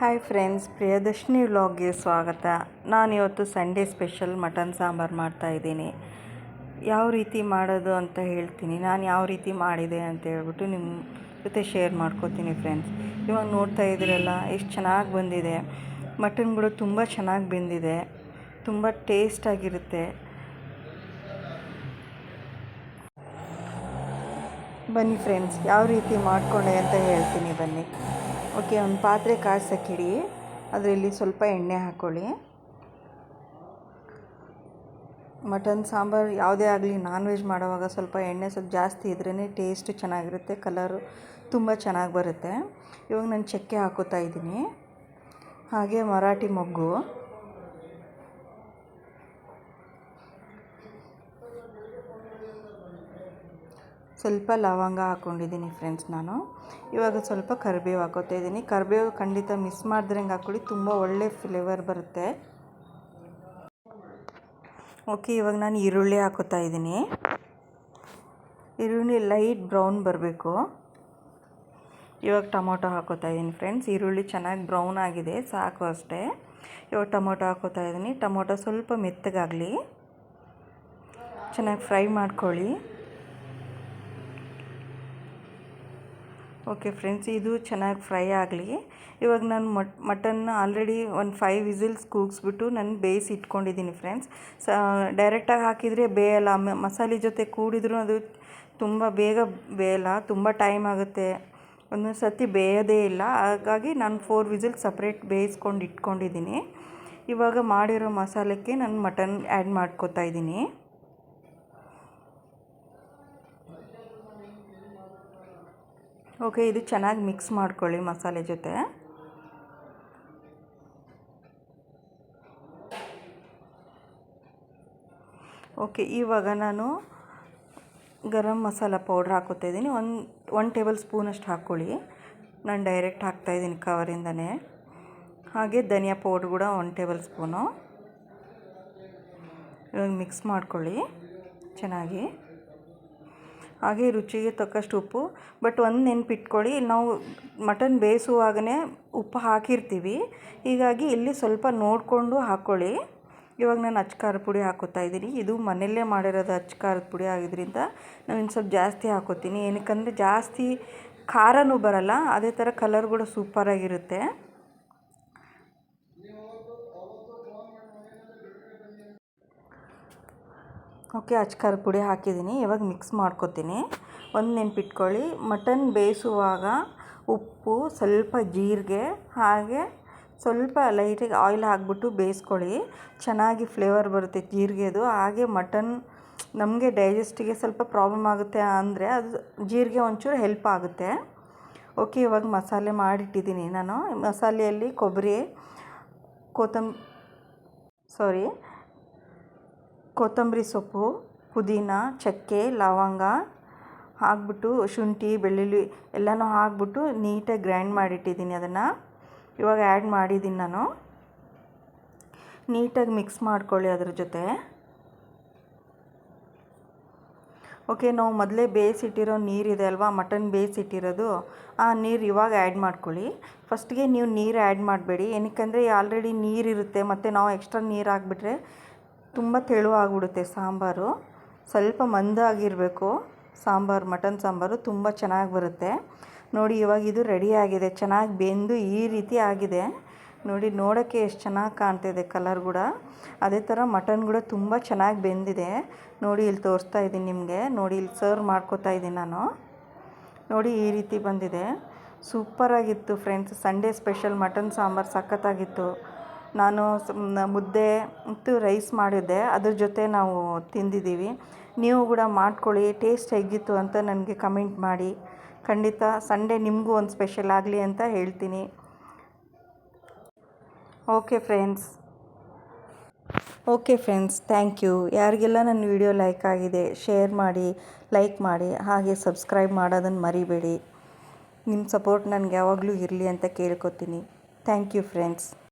Hi friends Priyadarshini ವ್ಲಾಗ್ಗೆ ಸ್ವಾಗತ. ನಾನು ಇವತ್ತು ಸಂಡೇ ಸ್ಪೆಷಲ್ ಮಟನ್ ಸಾಂಬಾರು ಮಾಡ್ತಾಯಿದ್ದೀನಿ ಯಾವ ರೀತಿ ಮಾಡೋದು ಅಂತ ಹೇಳ್ತೀನಿ. ನಾನು ಯಾವ ರೀತಿ ಮಾಡಿದೆ ಅಂತ ಹೇಳ್ಬಿಟ್ಟು ನಿಮ್ಮ ಜೊತೆ ಶೇರ್ ಮಾಡ್ಕೋತೀನಿ ಫ್ರೆಂಡ್ಸ್ ಇವಾಗ ನೋಡ್ತಾ ಇದ್ದೀರಲ್ಲ, ಎಷ್ಟು ಚೆನ್ನಾಗಿ ಬಂದಿದೆ. ಮಟನ್ ಕೂಡ ತುಂಬ ಚೆನ್ನಾಗಿ ಬೆಂದಿದೆ. ತುಂಬ ಟೇಸ್ಟಾಗಿರುತ್ತೆ ಬನ್ನಿ ಫ್ರೆಂಡ್ಸ್ ಯಾವ ರೀತಿ ಮಾಡಿಕೊಂಡೆ ಅಂತ ಹೇಳ್ತೀನಿ, ಬನ್ನಿ. ಓಕೆ, ಒಂದು ಪಾತ್ರೆ ಕಾಯ್ಸಕ್ಕಿಡಿ. ಅದರಲ್ಲಿ ಸ್ವಲ್ಪ ಎಣ್ಣೆ ಹಾಕ್ಕೊಳ್ಳಿ ಮಟನ್, ಸಾಂಬಾರು ಯಾವುದೇ ಆಗಲಿ ನಾನ್ ವೆಜ್ ಮಾಡುವಾಗ ಸ್ವಲ್ಪ ಎಣ್ಣೆ ಸ್ವಲ್ಪ ಜಾಸ್ತಿ ಇದ್ರೇ ಟೇಸ್ಟ್ ಚೆನ್ನಾಗಿರುತ್ತೆ ಕಲರು ತುಂಬ ಚೆನ್ನಾಗಿ ಬರುತ್ತೆ. ಇವಾಗ ನಾನು ಚಕ್ಕೆ ಹಾಕೋತಾ ಇದ್ದೀನಿ. ಹಾಗೆ ಮರಾಠಿ ಮೊಗ್ಗು. ಸ್ವಲ್ಪ ಲವಂಗ ಹಾಕ್ಕೊಂಡಿದ್ದೀನಿ ಫ್ರೆಂಡ್ಸ್ ನಾನು. ಇವಾಗ ಸ್ವಲ್ಪ ಕರಿಬೇವು ಹಾಕೋತಾ ಇದ್ದೀನಿ. ಕರಿಬೇವು ಖಂಡಿತ ಮಿಸ್ ಮಾಡಿದ್ರಂಗೆ ಹಾಕೊಳ್ಳಿ ತುಂಬ ಒಳ್ಳೆ ಫ್ಲೇವರ್ ಬರುತ್ತೆ. ಓಕೆ ಇವಾಗ ನಾನು ಈರುಳ್ಳಿ ಹಾಕೋತಾ ಇದ್ದೀನಿ. ಈರುಳ್ಳಿ ಲೈಟ್ ಬ್ರೌನ್ ಬರಬೇಕು. ಇವಾಗ ಟೊಮೊಟೊ ಹಾಕೋತಾ ಇದ್ದೀನಿ ಫ್ರೆಂಡ್ಸ್ ಈರುಳ್ಳಿ ಚೆನ್ನಾಗಿ ಬ್ರೌನ್ ಆಗಿದೆ. ಸಾಕು ಅಷ್ಟೇ. ಇವಾಗ ಟೊಮೊಟೊ ಹಾಕೋತಾ ಇದ್ದೀನಿ. ಟೊಮೊಟೊ ಸ್ವಲ್ಪ ಮೆತ್ತಗಾಗಲಿ. ಚೆನ್ನಾಗಿ ಫ್ರೈ ಮಾಡ್ಕೊಳ್ಳಿ. ಓಕೆ ಫ್ರೆಂಡ್ಸ್ ಇದು ಚೆನ್ನಾಗಿ ಫ್ರೈ ಆಗಲಿ. ಇವಾಗ ನಾನು ಮಟ್ ಮಟನ್ನ ಆಲ್ರೆಡಿ ಒಂದು ಫೈವ್ ವಿಸಿಲ್ಸ್ ಕೂಗಿಸ್ಬಿಟ್ಟು ನಾನು ಬೇಯಿಸಿ ಇಟ್ಕೊಂಡಿದ್ದೀನಿ ಫ್ರೆಂಡ್ಸ್ ಸ ಡೈರೆಕ್ಟಾಗಿ ಹಾಕಿದರೆ ಬೇಯಲ್ಲ. ಮಸಾಲೆ ಜೊತೆ ಕೂಡಿದ್ರು ಅದು ತುಂಬ ಬೇಗ ಬೇಯಲ್ಲ. ತುಂಬ ಟೈಮ್ ಆಗುತ್ತೆ. ಒಂದೊಂದು ಸರ್ತಿ ಬೇಯೋದೇ ಇಲ್ಲ. ಹಾಗಾಗಿ ನಾನು ಫೋರ್ ವಿಸಿಲ್ ಸಪ್ರೇಟ್ ಬೇಯಿಸ್ಕೊಂಡು ಇಟ್ಕೊಂಡಿದ್ದೀನಿ ಇವಾಗ ಮಾಡಿರೋ ಮಸಾಲೆಗೆ ನಾನು ಮಟನ್ ಆ್ಯಡ್ ಮಾಡ್ಕೋತಾ ಇದ್ದೀನಿ ಓಕೆ ಇದು ಚೆನ್ನಾಗಿ ಮಿಕ್ಸ್ ಮಾಡ್ಕೊಳ್ಳಿ ಮಸಾಲೆ ಜೊತೆ. ಓಕೆ ಇವಾಗ ನಾನು ಗರಂ ಮಸಾಲ ಪೌಡ್ರ್ ಹಾಕೋತಾ ಇದ್ದೀನಿ. ಒಂದು ಒನ್ ಟೇಬಲ್ ಸ್ಪೂನಷ್ಟು ಹಾಕ್ಕೊಳ್ಳಿ. ನಾನು ಡೈರೆಕ್ಟ್ ಹಾಕ್ತಾಯಿದ್ದೀನಿ ಕವರಿಂದನೇ ಹಾಗೆ ಧನಿಯಾ ಪೌಡ್ರ್ ಕೂಡ ಒನ್ ಟೇಬಲ್ ಸ್ಪೂನು ಇವಾಗ ಮಿಕ್ಸ್ ಮಾಡ್ಕೊಳ್ಳಿ. ಚೆನ್ನಾಗಿ. ಹಾಗೆ ರುಚಿಗೆ ತಕ್ಕಷ್ಟು ಉಪ್ಪು. ಬಟ್ ಒಂದು ನೆನ್ಪಿಟ್ಕೊಳ್ಳಿ, ನಾವು ಮಟನ್ ಬೇಯಿಸುವಾಗಲೇ ಉಪ್ಪು ಹಾಕಿರ್ತೀವಿ. ಹೀಗಾಗಿ ಇಲ್ಲಿ ಸ್ವಲ್ಪ ನೋಡಿಕೊಂಡು ಹಾಕ್ಕೊಳ್ಳಿ ಇವಾಗ ನಾನು ಅಚ್ಕಾರದ ಪುಡಿ ಹಾಕೋತಾ ಇದ್ದೀನಿ. ಇದು ಮನೆಯಲ್ಲೇ ಮಾಡಿರೋದು ಅಚ್ಕಾರದ ಪುಡಿ ಆಗಿದ್ದರಿಂದ ನಾನು ಇನ್ನು ಸ್ವಲ್ಪ ಜಾಸ್ತಿ ಹಾಕೋತೀನಿ. ಏನಕ್ಕಂದರೆ ಜಾಸ್ತಿ ಖಾರನೂ ಬರಲ್ಲ, ಅದೇ ಥರ ಕಲರ್ ಕೂಡ ಸೂಪರಾಗಿರುತ್ತೆ ಓಕೆ, ಅಚ್ಕಾರ ಪುಡಿ ಹಾಕಿದ್ದೀನಿ. ಇವಾಗ ಮಿಕ್ಸ್ ಮಾಡ್ಕೊತೀನಿ. ಒಂದು ನೆನ್ಪಿಟ್ಕೊಳ್ಳಿ. ಮಟನ್ ಬೇಯಿಸುವಾಗ ಉಪ್ಪು, ಸ್ವಲ್ಪ ಜೀರಿಗೆ, ಹಾಗೆ ಸ್ವಲ್ಪ ಲೈಟಾಗಿ ಆಯಿಲ್ ಹಾಕ್ಬಿಟ್ಟು ಬೇಯಿಸ್ಕೊಳ್ಳಿ. ಚೆನ್ನಾಗಿ ಫ್ಲೇವರ್ ಬರುತ್ತೆ ಜೀರಿಗೆದು. ಹಾಗೆ ಮಟನ್ ನಮಗೆ ಡೈಜೆಸ್ಟಿಗೆ ಸ್ವಲ್ಪ ಪ್ರಾಬ್ಲಮ್ ಆಗುತ್ತೆ ಅಂದರೆ ಅದು ಜೀರಿಗೆ ಒಂಚೂರು ಹೆಲ್ಪ್ ಆಗುತ್ತೆ. ಓಕೆ, ಇವಾಗ ಮಸಾಲೆ ಮಾಡಿಟ್ಟಿದ್ದೀನಿ ನಾನು. ಮಸಾಲೆಯಲ್ಲಿ ಕೊಬ್ಬರಿ ಕೊತ್ತಂಬ ಸಾರಿ ಕೊತ್ತಂಬರಿ ಸೊಪ್ಪು, ಪುದೀನ, ಚಕ್ಕೆ, ಲವಂಗ ಹಾಕ್ಬಿಟ್ಟು, ಶುಂಠಿ, ಬೆಳ್ಳುಳ್ಳಿ ಎಲ್ಲನೂ ಹಾಕ್ಬಿಟ್ಟು ನೀಟಾಗಿ ಗ್ರೈಂಡ್ ಮಾಡಿಟ್ಟಿದ್ದೀನಿ ಅದನ್ನು. ಇವಾಗ ಆ್ಯಡ್ ಮಾಡಿದ್ದೀನಿ ನಾನು. ನೀಟಾಗಿ ಮಿಕ್ಸ್ ಮಾಡ್ಕೊಳ್ಳಿ ಅದ್ರ ಜೊತೆ. ಓಕೆ, ನಾವು ಮೊದಲೇ ಬೇಯಿಸಿಟ್ಟಿರೋ ನೀರಿದೆ ಅಲ್ವಾ, ಮಟನ್ ಬೇಯಿಸಿಟ್ಟಿರೋದು, ಆ ನೀರು ಇವಾಗ ಆ್ಯಡ್ ಮಾಡ್ಕೊಳ್ಳಿ. ಫಸ್ಟ್ಗೆ ನೀವು ನೀರು ಆ್ಯಡ್ ಮಾಡಬೇಡಿ. ಏನಕ್ಕಂದರೆ ಆಲ್ರೆಡಿ ನೀರಿರುತ್ತೆ, ಮತ್ತು ನಾವು ಎಕ್ಸ್ಟ್ರಾ ನೀರು ಹಾಕ್ಬಿಟ್ರೆ ತುಂಬ ತೆಳುವಾಗ್ಬಿಡುತ್ತೆ ಸಾಂಬಾರು. ಸ್ವಲ್ಪ ಮಂದಾಗಿರಬೇಕು. ಸಾಂಬಾರು, ಮಟನ್ ಸಾಂಬಾರು ತುಂಬ ಚೆನ್ನಾಗಿ ಬರುತ್ತೆ. ನೋಡಿ, ಇವಾಗ ಇದು ರೆಡಿ ಆಗಿದೆ. ಚೆನ್ನಾಗಿ ಬೆಂದು ಈ ರೀತಿ ಆಗಿದೆ. ನೋಡಿ, ನೋಡೋಕ್ಕೆ ಎಷ್ಟು ಚೆನ್ನಾಗಿ ಕಾಣ್ತಿದೆ ಕಲರ್ ಕೂಡ. ಅದೇ ಥರ ಮಟನ್ ಕೂಡ ತುಂಬ ಚೆನ್ನಾಗಿ ಬೆಂದಿದೆ. ನೋಡಿ, ಇಲ್ಲಿ ತೋರಿಸ್ತಾ ಇದ್ದೀನಿ ನಿಮಗೆ. ನೋಡಿ, ಇಲ್ಲಿ ಸರ್ವ್ ಮಾಡ್ಕೋತಾ ಇದ್ದೀನಿ ನಾನು. ನೋಡಿ, ಈ ರೀತಿ ಬಂದಿದೆ. ಸೂಪರಾಗಿತ್ತು friends Sunday special mutton sambar ಸಖತ್ತಾಗಿತ್ತು. ನಾನು ಮುದ್ದೆ ಮತ್ತು ರೈಸ್ ಮಾಡಿದ್ದೆ. ಅದ್ರ ಜೊತೆ ನಾವು ತಿಂದಿದ್ದೀವಿ. ನೀವು ಕೂಡ ಮಾಡ್ಕೊಳ್ಳಿ, ಟೇಸ್ಟ್ ಹೇಗಿತ್ತು ಅಂತ ನನಗೆ ಕಮೆಂಟ್ ಮಾಡಿ. ಖಂಡಿತ ಸಂಡೇ ನಿಮಗೂ ಒಂದು ಸ್ಪೆಷಲ್ ಆಗಲಿ ಅಂತ ಹೇಳ್ತೀನಿ. Okay friends. Okay friends, thank you. ಯಾರಿಗೆಲ್ಲ ನನ್ನ ವಿಡಿಯೋ ಲೈಕ್ ಆಗಿದೆ, ಶೇರ್ ಮಾಡಿ, ಲೈಕ್ ಮಾಡಿ, ಹಾಗೆ ಸಬ್ಸ್ಕ್ರೈಬ್ ಮಾಡೋದನ್ನು ಮರಿಬೇಡಿ. ನಿಮ್ಮ ಸಪೋರ್ಟ್ ನನಗೆ ಯಾವಾಗಲೂ ಇರಲಿ ಅಂತ ಕೇಳ್ಕೊತೀನಿ. Thank you friends.